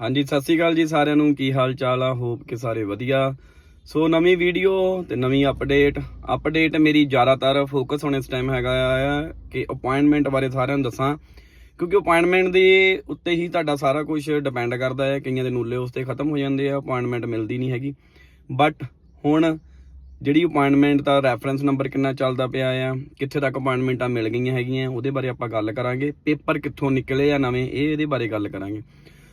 ਹਾਂਜੀ, ਸਤਿ ਸ਼੍ਰੀ ਅਕਾਲ ਜੀ ਸਾਰਿਆਂ ਨੂੰ। ਕੀ ਹਾਲ ਚਾਲ ਆ? ਹੋਪ ਕਿ ਸਾਰੇ ਵਧੀਆ। ਸੋ ਨਵੀਂ ਵੀਡੀਓ ਤੇ ਨਵੀਂ ਅਪਡੇਟ ਅਪਡੇਟ ਮੇਰੀ ਜ਼ਿਆਦਾਤਰ ਫੋਕਸ ਹੁਣ ਇਸ ਟਾਈਮ ਹੈਗਾ ਆ ਕਿ ਅਪਾਇੰਟਮੈਂਟ ਬਾਰੇ ਸਾਰਿਆਂ ਨੂੰ ਦੱਸਾਂ। ਕਿਉਂਕਿ ਅਪਾਇੰਟਮੈਂਟ ਦੇ ਉੱਤੇ ਹੀ ਤੁਹਾਡਾ ਸਾਰਾ ਕੁਝ ਡਿਪੈਂਡ ਕਰਦਾ ਹੈ। ਕਈਆਂ ਦੇ ਨੂਲੇ ਉਸ ਤੇ ਖਤਮ ਹੋ ਜਾਂਦੇ ਆ ਅਪਾਇੰਟਮੈਂਟ ਮਿਲਦੀ ਨਹੀਂ ਹੈਗੀ। ਬਟ ਹੁਣ ਜਿਹੜੀ ਅਪਾਇੰਟਮੈਂਟ ਦਾ ਰੈਫਰੈਂਸ ਨੰਬਰ ਕਿੰਨਾ ਚੱਲਦਾ ਪਿਆ ਆ, ਕਿੱਥੇ ਤੱਕ ਅਪਾਇੰਟਮੈਂਟਾਂ ਮਿਲ ਗਈਆਂ ਹੈਗੀਆਂ, ਉਹਦੇ ਬਾਰੇ ਆਪਾਂ ਗੱਲ ਕਰਾਂਗੇ। ਪੇਪਰ ਕਿੱਥੋਂ ਨਿਕਲੇ ਆ ਨਵੇਂ, ਇਹ ਇਹਦੇ ਬਾਰੇ ਗੱਲ ਕਰਾਂਗੇ।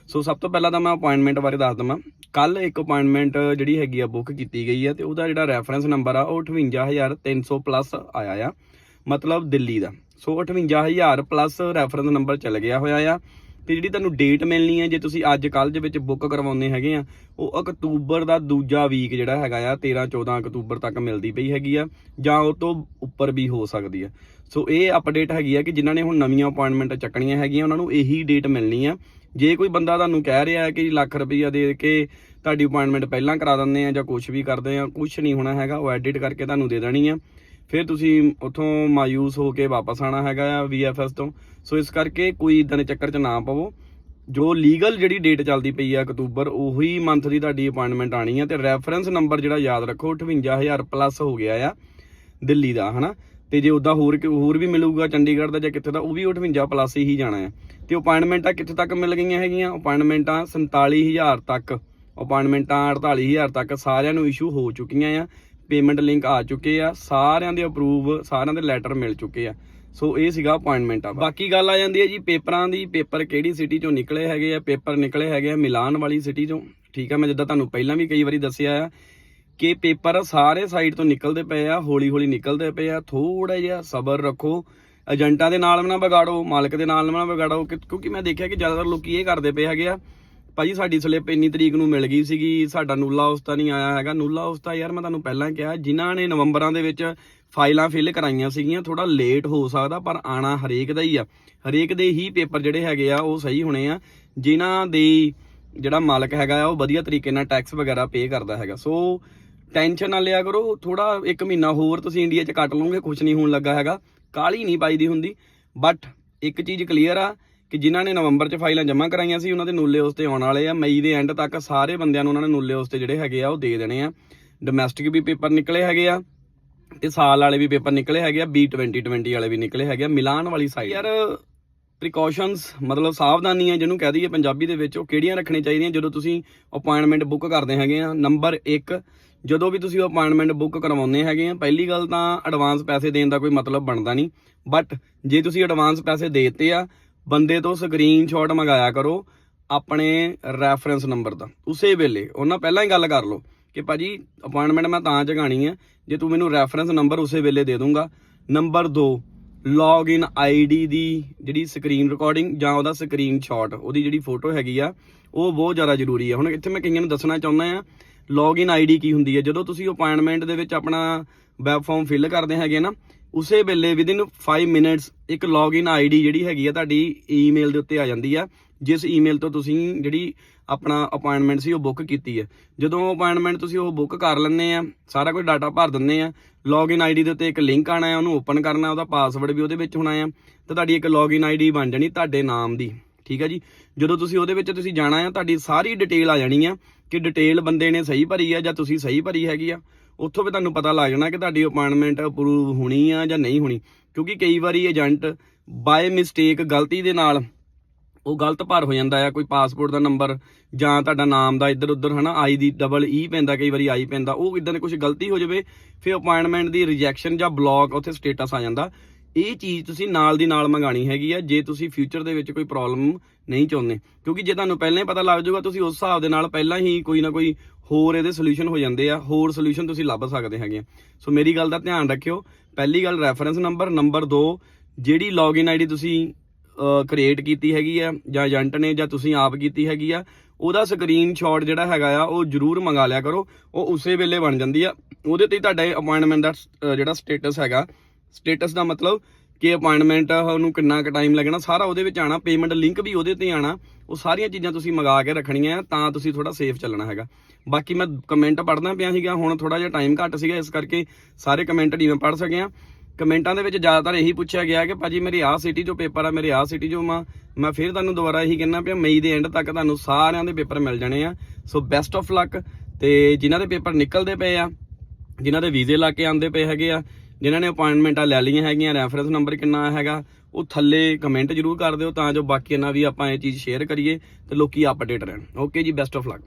ਸੋ ਸਭ ਤੋਂ ਪਹਿਲਾਂ ਤਾਂ ਮੈਂ ਅਪਾਇੰਟਮੈਂਟ ਬਾਰੇ ਦੱਸ ਦਵਾਂ। ਕੱਲ ਇੱਕ ਅਪਾਇੰਟਮੈਂਟ ਜਿਹੜੀ ਹੈਗੀ ਆ ਬੁੱਕ ਕੀਤੀ ਗਈ ਆ ਤੇ ਉਹਦਾ ਜਿਹੜਾ ਰੈਫਰੈਂਸ ਨੰਬਰ ਆ, ਉਹ 58300 ਪਲੱਸ ਆਇਆ ਆ। ਮਤਲਬ ਦਿੱਲੀ ਦਾ। ਸੋ 58000 ਪਲੱਸ ਰੈਫਰੈਂਸ ਨੰਬਰ ਚੱਲ ਗਿਆ ਹੋਇਆ ਆ। ਤੇ ਜਿਹੜੀ ਤੁਹਾਨੂੰ ਡੇਟ ਮਿਲਣੀ ਹੈ ਜੇ ਤੁਸੀਂ ਅੱਜ ਕੱਲ ਦੇ ਵਿੱਚ ਬੁੱਕ ਕਰਵਾਉਂਦੇ ਹੈਗੇ ਆ, ਉਹ ਅਕਤੂਬਰ ਦਾ ਦੂਜਾ ਵੀਕ ਜਿਹੜਾ ਹੈਗਾ ਆ 13 14 ਅਕਤੂਬਰ ਤੱਕ ਮਿਲਦੀ ਪਈ ਹੈਗੀ ਆ, ਜਾਂ ਉਹ ਤੋਂ ਉੱਪਰ ਵੀ ਹੋ ਸਕਦੀ ਆ। ਸੋ ਇਹ ਅਪਡੇਟ ਹੈਗੀ ਆ ਕਿ ਜਿਨ੍ਹਾਂ ਨੇ ਹੁਣ ਨਵੀਆਂ ਅਪਾਇੰਟਮੈਂਟ ਚੱਕਣੀਆਂ ਹੈਗੀਆਂ, ਉਹਨਾਂ ਨੂੰ ਇਹੀ ਡੇਟ ਮਿਲਣੀ ਆ। ਜੇ ਕੋਈ ਬੰਦਾ ਤੁਹਾਨੂੰ ਕਹਿ ਰਿਹਾ ਕਿ ਲੱਖ ਰੁਪਈਆ ਦੇ ਕੇ ਤੁਹਾਡੀ ਅਪਾਇੰਟਮੈਂਟ ਪਹਿਲਾਂ ਕਰਾ ਦਿੰਦੇ ਆ ਜਾਂ ਕੁਝ ਵੀ ਕਰਦੇ ਆ ਕੁਝ ਨਹੀਂ ਹੋਣਾ ਹੈਗਾ, ਉਹ ਐਡਿਟ ਕਰਕੇ ਤੁਹਾਨੂੰ ਦੇ ਦੇਣੀ ਆ। ਫਿਰ ਤੁਸੀਂ ਉੱਥੋਂ ਮਾਯੂਸ ਹੋ ਕੇ ਵਾਪਸ ਆਣਾ ਹੈਗਾ ਆ VFS ਤੋਂ। ਸੋ ਇਸ ਕਰਕੇ ਕੋਈ ਇਦਾਂ ਦੇ ਚੱਕਰ 'ਚ ਨਾ ਪਵੋ। ਜੋ ਲੀਗਲ ਜਿਹੜੀ ਡੇਟ ਚੱਲਦੀ ਪਈ ਆ ਅਕਤੂਬਰ, ਉਹੀ ਮੰਥ ਦੀ ਤੁਹਾਡੀ ਅਪਾਇੰਟਮੈਂਟ ਆਣੀ ਆ। ਤੇ ਰੈਫਰੈਂਸ ਨੰਬਰ ਜਿਹੜਾ ਯਾਦ ਰੱਖੋ 58000 ਪਲੱਸ ਹੋ ਗਿਆ ਆ ਦਿੱਲੀ ਦਾ, ਹਨਾ? ਤੇ ਜੇ ਉਦਾਂ ਹੋਰ ਕਿ- ਹੋਰ ਵੀ ਮਿਲੂਗਾ ਚੰਡੀਗੜ੍ਹ ਦਾ ਜਾਂ ਕਿੱਥੇ ਦਾ, ਉਹ ਵੀ 58 ਪਲੱਸ ਹੀ ਜਾਣਾ ਹੈ ਤੇ ਅਪਾਇੰਟਮੈਂਟਾਂ ਕਿੱਥੇ ਤੱਕ ਮਿਲ ਗਈਆਂ ਹੈਗੀਆਂ? ਅਪਾਇੰਟਮੈਂਟਾਂ 47000 ਤੱਕ। ਅਪਾਇੰਟਮੈਂਟਾਂ 48000 ਤੱਕ। ਸਾਰਿਆਂ ਨੂੰ ਇਸ਼ੂ ਹੋ ਚੁੱਕੀਆਂ ਆ। ਪੇਮੈਂਟ ਲਿੰਕ ਆ ਚੁੱਕੇ ਆ। ਸਾਰਿਆਂ ਦੇ ਅਪਰੂਵ ਸਾਰਿਆਂ ਦੇ ਲੈਟਰ ਮਿਲ ਚੁੱਕੇ ਆ। ਸੋ ਇਹ ਸੀਗਾ ਅਪਾਇੰਟਮੈਂਟ ਆ ਬਾਕੀ ਗੱਲ ਆ ਜਾਂਦੀ ਹੈ ਜੀ, ਪੇਪਰਾਂ ਦੀ। ਪੇਪਰ ਕਿਹੜੀ ਸਿਟੀ ਚੋਂ ਨਿਕਲੇ ਹੈਗੇ ਆ? ਪੇਪਰ ਨਿਕਲੇ ਹੈਗੇ ਆ ਮਿਲਾਨ ਵਾਲੀ ਸਿਟੀ ਚੋਂ। ਠੀਕ ਆ, ਮੈਂ ਜਿੱਦਾਂ ਤੁਹਾਨੂੰ ਪਹਿਲਾਂ ਵੀ ਕਈ ਵਾਰੀ ਦੱਸਿਆ ਆ ਕਿ ਪੇਪਰ ਸਾਰੇ ਸਾਈਡ ਤੋਂ ਨਿਕਲਦੇ ਪਏ ਆ ਹੌਲੀ ਹੌਲੀ ਨਿਕਲਦੇ ਪਏ ਆ। ਥੋੜਾ ਜਿਹਾ ਸਬਰ ਰੱਖੋ। ਏਜੰਟਾਂ ਦੇ ਨਾਲ ਵੀ ਨਾ ਵਿਗਾੜੋ, ਮਾਲਕ ਦੇ ਨਾਲ ਵੀ ਨਾ ਵਿਗਾੜੋ, ਕਿ- ਕਿਉਂਕਿ ਮੈਂ ਦੇਖਿਆ ਕਿ ਜ਼ਿਆਦਾਤਰ ਲੋਕੀ ਇਹ ਕਰਦੇ ਪਏ ਹੈਗੇ ਆ, ਭਾਜੀ ਸਾਡੀ ਸਲਿੱਪ ਇੰਨੀ ਤਰੀਕ ਨੂੰ ਮਿਲ ਗਈ ਸੀਗੀ, ਸਾਡਾ ਨੂਲਾ ਉਸਤਾ ਨਹੀਂ ਆਇਆ ਹੈਗਾ। ਨੂਲਾ ਉਸਤਾ ਯਾਰ ਮੈਂ ਤੁਹਾਨੂੰ ਪਹਿਲਾਂ ਕਿਹਾ, ਜਿਨ੍ਹਾਂ ਨੇ ਨਵੰਬਰਾਂ ਦੇ ਵਿੱਚ ਫਾਈਲਾਂ ਫਿਲ ਕਰਾਈਆਂ ਸੀਗੀਆਂ ਥੋੜਾ ਲੇਟ ਹੋ ਸਕਦਾ, ਪਰ ਆਣਾ ਹਰੇਕ ਦਾ ਹੀ ਆ। ਹਰੇਕ ਦੇ ਹੀ ਪੇਪਰ ਜਿਹੜੇ ਹੈਗੇ ਆ, ਉਹ ਸਹੀ ਹੋਣੇ ਆ। ਜਿਨ੍ਹਾਂ ਦੇ ਜਿਹੜਾ ਮਾਲਕ ਹੈਗਾ ਆ, ਉਹ ਵਧੀਆ ਤਰੀਕੇ ਨਾਲ ਟੈਕਸ ਵਗੈਰਾ ਪੇ ਕਰਦਾ ਹੈਗਾ। ਸੋ ਟੈਨਸ਼ਨ ਨਾ ਲਿਆ ਕਰੋ ਥੋੜਾ ਇੱਕ ਮਹੀਨਾ ਹੋਰ ਤੁਸੀਂ ਇੰਡੀਆ 'ਚ ਕੱਟ ਲਓਗੇ ਕੁਝ ਨਹੀਂ ਹੋਣ ਲੱਗਾ ਹੈਗਾ। ਕਾਲੀ ਨਹੀਂ ਪਾਈਦੀ ਹੁੰਦੀ। ਬਟ ਇੱਕ ਚੀਜ਼ ਕਲੀਅਰ ਆ ਕਿ ਜਿਨ੍ਹਾਂ ਨੇ ਨਵੰਬਰ 'ਚ ਫਾਈਲਾਂ ਜਮ੍ਹਾਂ ਕਰਾਈਆਂ ਸੀ, ਉਹਨਾਂ ਦੇ ਨੂਲੇ ਉਸ ਤੇ ਆਉਣ ਵਾਲੇ ਆ। ਮਈ ਦੇ ਐਂਡ ਤੱਕ ਸਾਰੇ ਬੰਦਿਆਂ ਨੂੰ ਉਹਨਾਂ ਨੇ ਨੂਲੇ ਉਸ ਤੇ ਜਿਹੜੇ ਹੈਗੇ ਆ, ਉਹ ਦੇ ਦੇਣੇ ਆ। ਡੋਮੈਸਟਿਕ ਵੀ ਪੇਪਰ ਨਿਕਲੇ ਹੈਗੇ ਆ ਤੇ ਸਾਲ ਵਾਲੇ ਵੀ ਪੇਪਰ ਨਿਕਲੇ ਹੈਗੇ ਆ। B2020 ਵਾਲੇ ਵੀ ਨਿਕਲੇ ਹੈਗੇ ਆ। ਮਿਲਾਨ ਵਾਲੀ ਸਾਈਡ ਯਾਰ ਪ੍ਰੀਕਾਸ਼ਨਸ ਮਤਲਬ ਸਾਵਧਾਨੀਆਂ ਜਿਹਨੂੰ ਕਹਿ ਦਈਏ ਪੰਜਾਬੀ ਦੇ ਵਿੱਚ। ਉਹ ਕਿਹੜੀਆਂ ਰੱਖਣੀਆਂ ਚਾਹੀਦੀਆਂ ਜਦੋਂ ਤੁਸੀਂ ਅਪਾਇੰਟਮੈਂਟ ਬੁੱਕ ਕਰਦੇ ਹੈਗੇ ਆ? ਨੰਬਰ 1 ਜਦੋਂ ਵੀ ਤੁਸੀਂ ਅਪਾਇੰਟਮੈਂਟ ਬੁੱਕ ਕਰਵਾਉਂਦੇ ਹੈਗੇ ਆ, ਪਹਿਲੀ ਗੱਲ ਤਾਂ ਐਡਵਾਂਸ ਪੈਸੇ ਦੇਣ ਦਾ ਕੋਈ ਮਤਲਬ ਬਣਦਾ ਨਹੀਂ। ਬਟ ਜੇ ਤੁਸੀਂ ਐਡਵਾਂਸ ਪੈਸੇ ਦੇ ਦਿੱਤੇ ਆ, ਬੰਦੇ ਤੋਂ ਸਕਰੀਨਸ਼ਾਟ ਮੰਗਾਇਆ ਕਰੋ ਆਪਣੇ ਰੈਫਰੈਂਸ ਨੰਬਰ ਦਾ। ਉਸੇ ਵੇਲੇ ਉਹਨਾਂ ਪਹਿਲਾਂ ਹੀ ਗੱਲ ਕਰ ਲਓ ਕਿ ਭਾਜੀ ਅਪਾਇੰਟਮੈਂਟ ਮੈਂ ਤਾਂ ਜਗਾਣੀ ਹੈ ਜੇ ਤੂੰ ਮੈਨੂੰ ਰੈਫਰੈਂਸ ਨੰਬਰ ਉਸੇ ਵੇਲੇ ਦੇ ਦੂੰਗਾ ਨੰਬਰ 2 ਲੌਗਇਨ ਆਈਡੀ ਦੀ ਜਿਹੜੀ ਸਕਰੀਨ ਰਿਕਾਰਡਿੰਗ ਜਾਂ ਉਹਦਾ ਸਕਰੀਨਸ਼ਾਟ ਉਹਦੀ ਜਿਹੜੀ ਫੋਟੋ ਹੈਗੀ ਆ, ਉਹ ਬਹੁਤ ਜ਼ਿਆਦਾ ਜ਼ਰੂਰੀ ਹੈ ਹੁਣ ਇੱਥੇ ਮੈਂ ਕਈਆਂ ਨੂੰ ਦੱਸਣਾ ਚਾਹੁੰਦਾ ਆ ਲੌਗਇਨ ਆਈਡੀ ਕੀ ਹੁੰਦੀ ਹੈ? ਜਦੋਂ ਤੁਸੀਂ ਅਪਾਇੰਟਮੈਂਟ ਦੇ ਵਿੱਚ ਆਪਣਾ ਵੈਬ ਫਾਰਮ ਫਿਲ ਕਰਦੇ ਹੈਗੇ ਨਾ, ਉਸੇ ਵੇਲੇ ਵਿਦਿਨ 5 ਮਿੰਟਸ ਇੱਕ ਲੌਗਇਨ ਆਈਡੀ ਜਿਹੜੀ ਹੈਗੀ ਆ, ਤੁਹਾਡੀ ਈਮੇਲ ਦੇ ਉੱਤੇ ਆ ਜਾਂਦੀ ਆ। ਜਿਸ ਈਮੇਲ ਤੋਂ ਤੁਸੀਂ ਜਿਹੜੀ ਆਪਣਾ ਅਪਾਇੰਟਮੈਂਟ ਸੀ, ਉਹ ਬੁੱਕ ਕੀਤੀ ਹੈ। ਜਦੋਂ ਅਪਾਇੰਟਮੈਂਟ ਤੁਸੀਂ ਉਹ ਬੁੱਕ ਕਰ ਲੈਂਦੇ ਆ, ਸਾਰਾ ਕੁਝ ਡਾਟਾ ਭਰ ਦਿੰਦੇ ਆ ਲੌਗਇਨ ਆਈਡੀ ਦੇ ਉੱਤੇ ਇੱਕ ਲਿੰਕ ਆਣਾ ਹੈ, ਉਹਨੂੰ ਓਪਨ ਕਰਨਾ, ਉਹਦਾ ਪਾਸਵਰਡ ਵੀ ਉਹਦੇ ਵਿੱਚ ਹੋਣਾ ਆ ਤੇ ਤੁਹਾਡੀ ਇੱਕ ਲੌਗਇਨ ਆਈਡੀ ਬਣ ਜਾਣੀ ਤੁਹਾਡੇ ਨਾਮ ਦੀ। ਠੀਕ ਆ ਜੀ? ਜਦੋਂ ਤੁਸੀਂ ਉਹਦੇ ਵਿੱਚ ਤੁਸੀਂ ਜਾਣਾ ਆ, ਤੁਹਾਡੀ ਸਾਰੀ ਡਿਟੇਲ ਆ ਜਾਣੀ ਆ ਕਿ ਡਿਟੇਲ ਬੰਦੇ ਨੇ ਸਹੀ ਭਰੀ ਆ ਜਾਂ ਤੁਸੀਂ ਸਹੀ ਭਰੀ ਹੈਗੀ ਆ। ਉੱਥੋਂ ਵੀ ਤੁਹਾਨੂੰ ਪਤਾ ਲੱਗ ਜਾਣਾ ਕਿ ਤੁਹਾਡੀ ਅਪਾਇੰਟਮੈਂਟ ਅਪਰੂਵ ਹੋਣੀ ਆ ਜਾਂ ਨਹੀਂ ਹੋਣੀ। ਕਿਉਂਕਿ ਕਈ ਵਾਰੀ ਏਜੰਟ ਬਾਏ ਮਿਸਟੇਕ ਗਲਤੀ ਦੇ ਨਾਲ ਉਹ ਗਲਤ ਭਰ ਹੋ ਜਾਂਦਾ ਆ, ਕੋਈ ਪਾਸਪੋਰਟ ਦਾ ਨੰਬਰ ਜਾਂ ਤੁਹਾਡਾ ਨਾਮ ਦਾ ਇੱਧਰ ਉੱਧਰ ਹਨਾ ਆਈ ਦੀ ਡਬਲ ਈ e ਪੈਂਦਾ, ਕਈ ਵਾਰੀ ਆਈ ਪੈਂਦਾ, ਉਹ ਇਦਾਂ ਦੇ ਕੁਝ ਗਲਤੀ ਹੋ ਜਾਵੇ, ਫਿਰ ਅਪਾਇੰਟਮੈਂਟ ਦੀ ਰਿਜੈਕਸ਼ਨ ਜਾਂ ਬਲੌਕ ਉੱਥੇ ਸਟੇਟਸ ਆ ਜਾਂਦਾ। ਇਹ ਚੀਜ਼ ਤੁਸੀਂ ਨਾਲ ਦੀ ਨਾਲ ਮੰਗਾਣੀ ਹੈਗੀ ਆ ਜੇ ਤੁਸੀਂ ਫਿਊਚਰ ਦੇ ਵਿੱਚ ਕੋਈ ਪ੍ਰੋਬਲਮ ਨਹੀਂ ਚਾਹੁੰਦੇ। ਕਿਉਂਕਿ ਜੇ ਤੁਹਾਨੂੰ ਪਹਿਲਾਂ ਹੀ ਪਤਾ ਲੱਗ ਜਾਊਗਾ ਤੁਸੀਂ ਉਸ ਹਿਸਾਬ ਦੇ ਨਾਲ ਪਹਿਲਾਂ ਹੀ ਕੋਈ ਨਾ ਕੋਈ ਹੋਰ ਇਹਦੇ ਸੋਲੂਸ਼ਨ ਹੋ ਜਾਂਦੇ ਆ ਹੋਰ ਸੋਲੂਸ਼ਨ ਤੁਸੀਂ ਲੱਭ ਸਕਦੇ ਹੈਗੇ ਆ। ਸੋ ਮੇਰੀ ਗੱਲ ਦਾ ਧਿਆਨ ਰੱਖਿਓ। ਪਹਿਲੀ ਗੱਲ ਰੈਫਰੈਂਸ ਨੰਬਰ ਨੰਬਰ 2 ਜਿਹੜੀ ਲੌਗਇਨ ਆਈਡੀ ਤੁਸੀਂ ਕ੍ਰੀਏਟ ਕੀਤੀ ਹੈਗੀ ਆ ਜਾਂ ਏਜੰਟ ਨੇ ਜਾਂ ਤੁਸੀਂ ਆਪ ਕੀਤੀ ਹੈਗੀ ਆ ਉਹਦਾ ਸਕਰੀਨਸ਼ਾਟ ਜਿਹੜਾ ਹੈਗਾ ਆ ਉਹ ਜਰੂਰ ਮੰਗਾ ਲਿਆ ਕਰੋ। ਉਹ ਉਸੇ ਵੇਲੇ ਬਣ ਜਾਂਦੀ ਆ। ਉਹਦੇ ਤੇ ਹੀ ਤੁਹਾਡਾ ਅਪਾਇੰਟਮੈਂਟ ਦਾ ਅਹ, ਜਿਹੜਾ ਸਟੇਟਸ ਹੈਗਾ ਸਟੇਟਸ ਦਾ ਮਤਲਬ ਕਿ ਅਪਾਇੰਟਮੈਂਟ ਉਹਨੂੰ ਕਿੰਨਾ ਕੁ ਟਾਈਮ ਲੱਗਣਾ, ਸਾਰਾ ਉਹਦੇ ਵਿੱਚ ਆਣਾ ਪੇਮੈਂਟ ਲਿੰਕ ਵੀ ਉਹਦੇ ਤੇ ਆਣਾ, ਉਹ ਸਾਰੀਆਂ ਚੀਜ਼ਾਂ ਤੁਸੀਂ ਮੰਗਾ ਕੇ ਰੱਖਣੀਆਂ ਤਾਂ ਤੁਸੀਂ ਥੋੜਾ ਸੇਫ ਚੱਲਣਾ ਹੈਗਾ। ਬਾਕੀ ਮੈਂ ਕਮੈਂਟ ਪੜ੍ਹਦਾ ਪਿਆ ਸੀਗਾ, ਹੁਣ ਥੋੜਾ ਜਿਹਾ ਟਾਈਮ ਘੱਟ ਸੀਗਾ, ਇਸ ਕਰਕੇ ਸਾਰੇ ਕਮੈਂਟ ਨਹੀਂ ਮੈਂ ਪੜ੍ਹ ਸਕਿਆ। ਕਮੈਂਟਾਂ ਦੇ ਵਿੱਚ ਜ਼ਿਆਦਾਤਰ ਇਹੀ ਪੁੱਛਿਆ ਗਿਆ ਕਿ ਭਾਜੀ ਮੇਰੀ ਆਹ ਸਿਟੀ ਜੋ ਪੇਪਰ ਆ, ਮੇਰੇ ਆਹ ਸਿਟੀ ਜੋ ਮਾ, ਮੈਂ ਫਿਰ ਤੁਹਾਨੂੰ ਦੁਬਾਰਾ ਇਹੀ ਕਹਿਣਾ ਪਿਆ, ਮਈ ਦੇ ਐਂਡ ਤੱਕ ਤੁਹਾਨੂੰ ਸਾਰਿਆਂ ਦੇ ਪੇਪਰ ਮਿਲ ਜਾਣੇ ਆ। ਸੋ ਬੈਸਟ ਆਫ ਲੱਕ ਤੇ ਜਿਨ੍ਹਾਂ ਦੇ ਪੇਪਰ ਨਿਕਲਦੇ ਪਏ ਆ, ਜਿਨ੍ਹਾਂ ਦੇ ਵੀਜ਼ੇ ਲਾ ਕੇ ਆਉਂਦੇ ਪਏ ਹੈਗੇ ਆ ਜਿਨ੍ਹਾਂ ਨੇ ਅਪਾਇੰਟਮੈਂਟਾਂ ਲੈ ਲਈਆਂ ਹੈਗੀਆਂ ਰੈਫਰੈਂਸ ਨੰਬਰ ਕਿੰਨਾ ਹੈਗਾ, ਉਹ ਥੱਲੇ ਕਮੈਂਟ ਜਰੂਰ ਕਰ ਦਿਓ ਤਾਂ ਜੋ ਬਾਕੀਆਂ ਨਾਲ ਵੀ ਆਪਾਂ ਇਹ ਚੀਜ਼ ਸ਼ੇਅਰ ਕਰੀਏ ਤੇ ਲੋਕੀ ਅਪਡੇਟ ਰਹਿਣ। ਓਕੇ ਜੀ ਬੈਸਟ ਆਫ ਲੱਕ